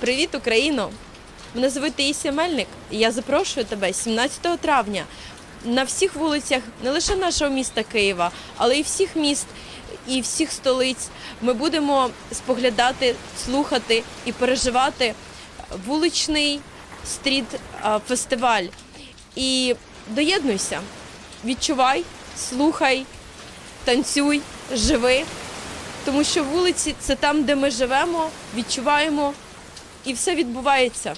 Привіт, Україно! Мене звуть Таїсія Мельник, і я запрошую тебе 17 травня на всіх вулицях не лише нашого міста Києва, але й всіх міст і всіх столиць. Ми будемо споглядати, слухати і переживати вуличний стріт-фестиваль. І доєднуйся, відчувай, слухай, танцюй, живи. Тому що вулиці це там, де ми живемо, відчуваємо, і все відбувається.